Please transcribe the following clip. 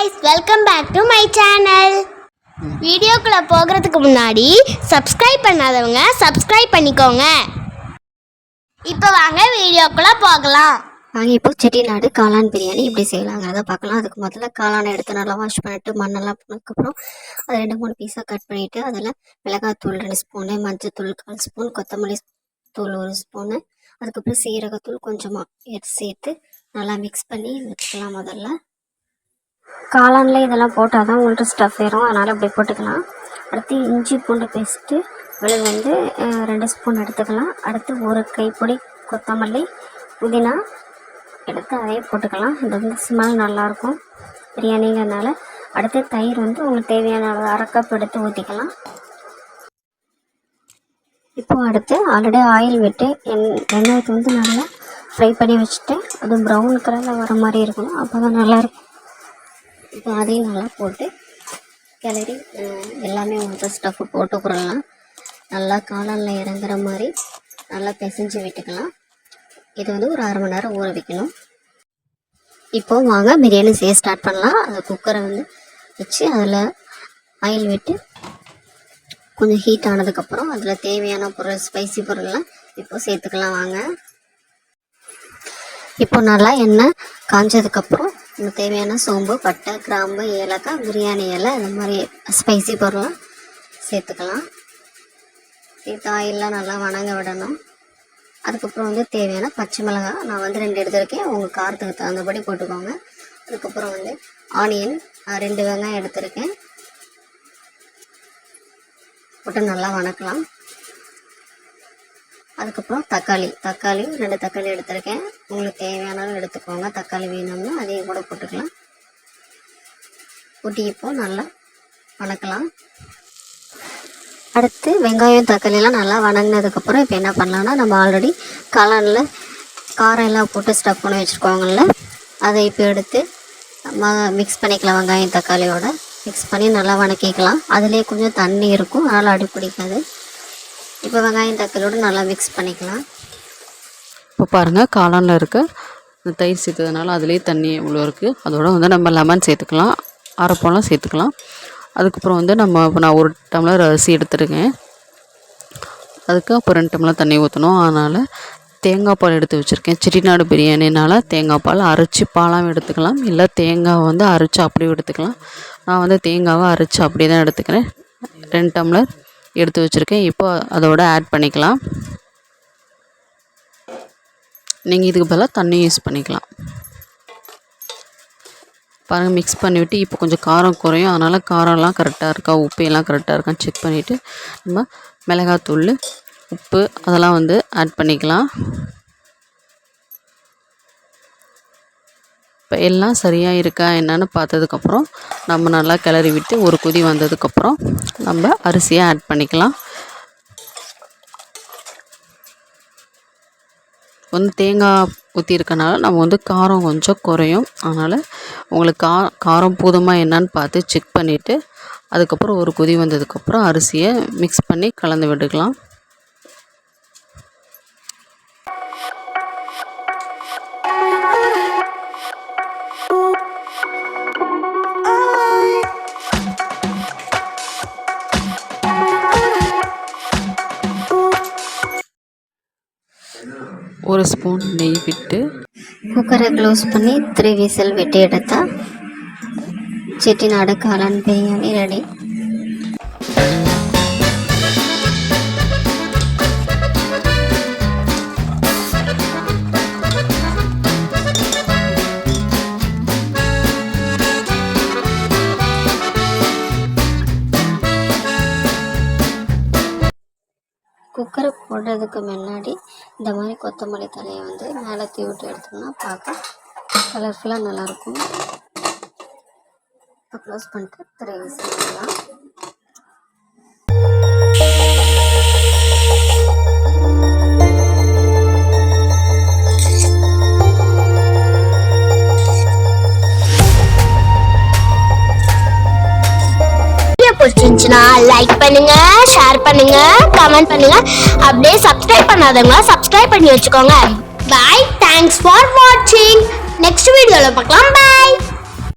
Guys welcome back to my channel வீடியோக்குள்ளே போகிறதுக்கு முன்னாடி சப்ஸ்கிரைப் பண்ணாதவங்க சப்ஸ்கிரைப் பண்ணிக்கோங்க. இப்போ வாங்க வீடியோக்குள்ளே போகலாம். வாங்க இப்போ செட்டிநாடு காளான் பிரியாணி இப்படி செய்யலாங்கிறத பார்க்கலாம். அதுக்கு முதல்ல காளானை எடுத்து நல்லா வாஷ் பண்ணிட்டு மண்ணெல்லாம் போனதுக்கப்புறம் அதை ரெண்டு மூணு பீஸாக கட் பண்ணிவிட்டு அதில் மிளகாத்தூள் ரெண்டு ஸ்பூனு மஞ்சத்தூள் கால் ஸ்பூன் கொத்தமல்லி தூள் ஒரு ஸ்பூனு அதுக்கப்புறம் சீரகத்தூள் கொஞ்சமாக எடுத்து சேர்த்து நல்லா மிக்ஸ் பண்ணி வச்சுக்கலாம் முதல்ல. காளானில் இதெல்லாம் போட்டால் தான் உங்கள்கிட்ட ஸ்டஃப் ஏறும் அதனால் அப்படி போட்டுக்கலாம். அடுத்து இஞ்சி பூண்டு பேஸ்ட்டு விழுது வந்து ரெண்டு ஸ்பூன் எடுத்துக்கலாம். அடுத்து ஒரு கைப்பொடி கொத்தமல்லி புதினா எடுத்து அதையே போட்டுக்கலாம். இது வந்து ஸ்மெல் நல்லாயிருக்கும். பிரியாணிங்கிறதுனால அடுத்து தயிர் வந்து உங்களுக்கு தேவையான அளவு அரைக்கப் எடுத்து ஊற்றிக்கலாம் இப்போது அடுத்து ஆல்ரெடி ஆயில் விட்டு எண் வெங்காயத்தை வந்து நல்லா ஃப்ரை பண்ணி வச்சுட்டு அது ப்ரௌன் கலரில் வர மாதிரி இருக்கணும். அப்போ தான் நல்லாயிருக்கும். இப்போ அதையும் நல்லா போட்டு கிளறி எல்லாமே மொத்த ஸ்டஃப்பு போட்டுக்கிறலாம். நல்லா காளானில் இறங்குற மாதிரி நல்லா பிசைஞ்சு விட்டுக்கலாம். இது வந்து ஒரு அரை மணி நேரம் ஊற வைக்கணும். இப்போ வாங்க பிரியாணி செய்ய ஸ்டார்ட் பண்ணலாம். அந்த குக்கரை வந்து வச்சு அதில் ஆயில் விட்டு கொஞ்சம் ஹீட் ஆனதுக்கப்புறம் அதில் தேவையான பொருள் ஸ்பைசி பொருள்லாம் இப்போ சேர்த்துக்கலாம் வாங்க. இப்போ நல்லா எண்ணெய் காஞ்சதுக்கப்புறம் தேவையான சோம்பு பட்டை கிராம்பு ஏலக்காய் பிரியாணி இலை இந்த மாதிரி ஸ்பைசி பொருளும் சேர்த்துக்கலாம். சேர்த்து ஆயிலெலாம் நல்லா வணங்க விடணும். அதுக்கப்புறம் வந்து தேவையான பச்சை மிளகாய் நான் வந்து ரெண்டு எடுத்திருக்கேன். உங்கள் காரத்துக்கு தகுந்தபடி போட்டுக்கோங்க. அதுக்கப்புறம் வந்து ஆனியன் நான் ரெண்டு வெங்காயம் எடுத்திருக்கேன். போட்டு நல்லா வணக்கலாம். அதுக்கப்புறம் தக்காளி. தக்காளி ரெண்டு தக்காளி எடுத்திருக்கேன். உங்களுக்கு தேவையானாலும் எடுத்துக்கோங்க. தக்காளி வேணும்னா அதையும் கூட போட்டுக்கலாம். போட்டு இப்போ நல்லா வணக்கலாம். அடுத்து வெங்காயம் தக்காளியெல்லாம் நல்லா வணங்கினதுக்கப்புறம் இப்போ என்ன பண்ணலாம்னா நம்ம ஆல்ரெடி காளானில் காரம் எல்லாம் போட்டு ஸ்டஃப் பண்ணி வச்சுருக்கோங்கள்ல அதை இப்போ எடுத்து நம்ம மிக்ஸ் பண்ணிக்கலாம் வெங்காயம் தக்காளியோட. மிக்ஸ் பண்ணி நல்லா வணக்கிக்கலாம். அதுலேயே கொஞ்சம் தண்ணி இருக்கும். அதனால் அடி பிடிக்காது. இப்போ வெங்காயம் தக்காளியோடு நல்லா மிக்ஸ் பண்ணிக்கலாம். இப்போ பாருங்கள் காளானில் இருக்க தயிர் சேர்த்ததுனால அதுலேயே தண்ணி இவ்வளோ இருக்குது அதோட வந்து நம்ம லெமன் சேர்த்துக்கலாம் அரைப்பழம் சேர்த்துக்கலாம். அதுக்கப்புறம் வந்து நம்ம இப்போ நான் ஒரு டம்ளர் அரிசி எடுத்துருக்கேன். அதுக்கு அப்போ ரெண்டு டம்ளர் தண்ணி ஊற்றணும் அதனால் தேங்காய் பால் எடுத்து வச்சுருக்கேன். செட்டிநாடு பிரியாணினால் தேங்காய் பால் அரைச்சி பாலாகவும் எடுத்துக்கலாம். இல்லை தேங்காவை வந்து அரைச்சி அப்படியே எடுத்துக்கலாம். நான் வந்து தேங்காவை அரைச்சி அப்படியே தான் எடுத்துக்கிறேன். ரெண்டு டம்ளர். எடுத்து வச்சுருக்கேன். இப்போ அதோட ஆட் பண்ணிக்கலாம். நீங்கள் இதுக்கு பதிலாக தண்ணி யூஸ் பண்ணிக்கலாம். பாருங்கள் மிக்ஸ் பண்ணிவிட்டு இப்போ கொஞ்சம் காரம் குறையும். அதனால் காரம்லாம் கரெக்டாக இருக்கா? உப்பு எல்லாம் கரெக்டாக இருக்கான்னு செக் பண்ணிவிட்டு நம்ம மிளகாத்தூள் உப்பு அதெல்லாம் வந்து ஆட் பண்ணிக்கலாம். இப்போ எல்லாம் சரியாக இருக்கா என்னன்னு பார்த்ததுக்கப்புறம் நம்ம நல்லா கிளறி விட்டு ஒரு கொதி வந்ததுக்கப்புறம் நம்ம அரிசியை ஆட் பண்ணிக்கலாம். வந்து தேங்காய் ஊற்றிருக்கனால நம்ம வந்து காரம் கொஞ்சம் குறையும். அதனால் உங்களுக்கு கா காரம் போதுமாக என்னன்னு பார்த்து செக் பண்ணிவிட்டு அதுக்கப்புறம் ஒரு கொதி வந்ததுக்கப்புறம் அரிசியை மிக்ஸ் பண்ணி கலந்து விட்டுக்கலாம். ஒரு ஸ்பூன் நெய் விட்டு குக்கரை க்ளோஸ் பண்ணி த்ரீ விசில் விட்டு எடுத்தால் செட்டிநாடு காளான் பிரியாணி ரெடி போடுறதுக்கு முன்னாடி இந்த மாதிரி கொத்தமல்லி தலையை வந்து மேலே தீ விட்டு எடுத்தோம்னா பார்க்க கலர்ஃபுல்லாக நல்லாயிருக்கும். இப்போ க்ளோஸ் பண்ணிட்டு த்ரீ விசில் பிடிச்சிருந்துச்சுன்னா லைக் பண்ணுங்க ஷேர் பண்ணுங்க கமெண்ட் பண்ணுங்க. அப்படியே சப்ஸ்கிரைப் பண்ணாதவங்க சப்ஸ்கிரைப் பண்ணி வச்சுக்கோங்க. பாய் தேங்க்ஸ் ஃபார் வாட்சிங் நெக்ஸ்ட் வீடியோவில் பார்க்கலாம். பாய்